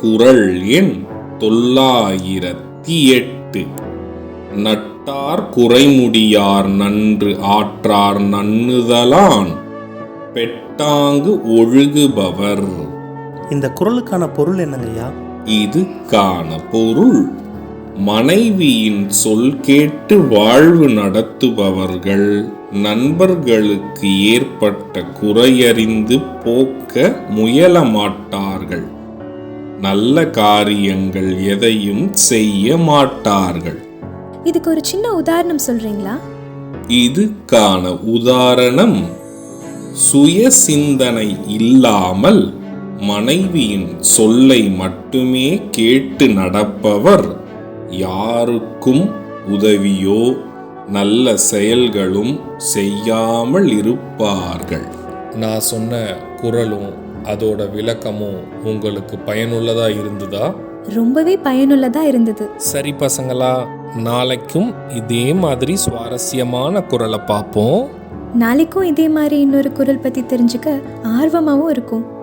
குறள் எண் தொள்ளாயிரத்தி எட்டு நட்டார் குறைமுடியார் நன்று ஆற்றார் நன்னுதலான் பெட்டாங்கு ஒழுகுபவர். இந்த குரலுக்கான பொருள் என்னங்கய்யா? இதுக்கான பொருள். மனைவியின் சொல் கேட்டு வாழ்வு நடத்துபவர்கள் நண்பர்களுக்கு ஏற்பட்ட குறையறிந்து போக்க முயல மாட்டார்கள் நல்ல காரியங்கள் எதையும் செய்ய மாட்டார்கள். இதுக்கு ஒரு சின்ன உதாரணம் சொல்றீங்களா? இதுக்கான உதாரணம் சுய சிந்தனை இல்லாமல் மனைவியின் சொல்லை மட்டுமே கேட்டு நடப்பவர் யாருக்கும் உதவியோ நல்ல செயல்களும் செய்யாமல் இருப்பார்கள். நான் சொன்ன குரலும் அதோட விளக்கமும் உங்களுக்கு பயனுள்ளதா இருந்ததா? ரொம்பவே பயனுள்ளதா இருந்தது. சரி பசங்களா நாளைக்கும் இதே மாதிரி சுவாரஸ்யமான குரலை பார்ப்போம். நாளைக்கும் இதே மாதிரி இன்னொரு குரல் பத்தி தெரிஞ்சுக்க ஆர்வமாவும் இருக்கும்.